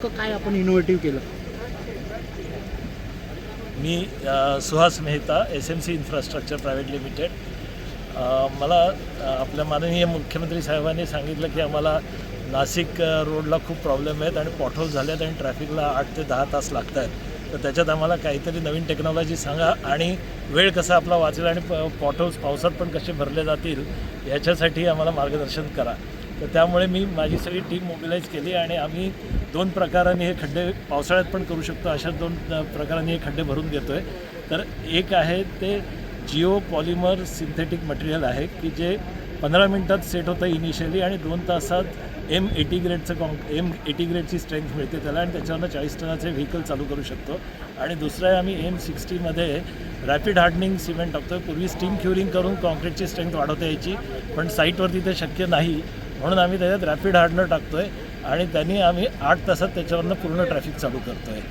काय आपण इनोव्हेटिव्ह केलं? मी Suhas Mehta S M C infrastructure private limited मला आपल्या माननीय मुख्यमंत्री साहेबांनी सांगितलं की आम्हाला नाशिक रोडला खूप प्रॉब्लेम आहेत आणि पॉटहोल झाले आहेत आणि ट्रॅफिकला आठ ते दहा तास लागत आहेत तर त्याच्यात आम्हाला काहीतरी नवीन टेक्नॉलॉजी सांगा आणि वेळ कसा आपला वाचेल आणि पॉटहोल्स पावसात पण कसे भरले जातील याच्यासाठी आम्हाला मार्गदर्शन करा. तर त्यामुळे मी माझी सगळी टीम मोबिलाईज केली आणि आम्ही दोन प्रकाराने हे खड्डे पावसाळ्यात पण करू शकतो. अशा दोन प्रकाराने हे खड्डे भरून घेतो आहे तर एक आहे ते जिओ पॉलिमर सिंथेटिक मटेरियल आहे की जे पंधरा मिनटात सेट होतं इनिशियली आणि दोन तासात एम एटी ग्रेडचं कॉन्क एम एटी ग्रेडची स्ट्रेंथ मिळते त्याला आणि त्याच्यावरनं चाळीस टनाचे व्हेकल चालू करू शकतो. आणि दुसरं आहे आम्ही एम सिक्स्टीमध्ये रॅपिड हार्डनिंग सिमेंट टाकतो पूर्वी स्टीम क्युरिंग करून कॉन्क्रीटची स्ट्रेंथ वाढवता यायची पण साईटवरती ते शक्य नाही. म्हणून आम्ही त्याच्यात रॅपिड हार्डनर टाकतो आहे आणि त्यांनी आम्ही आठ तासात त्याच्यावरनं पूर्ण ट्रॅफिक चालू करतो आहे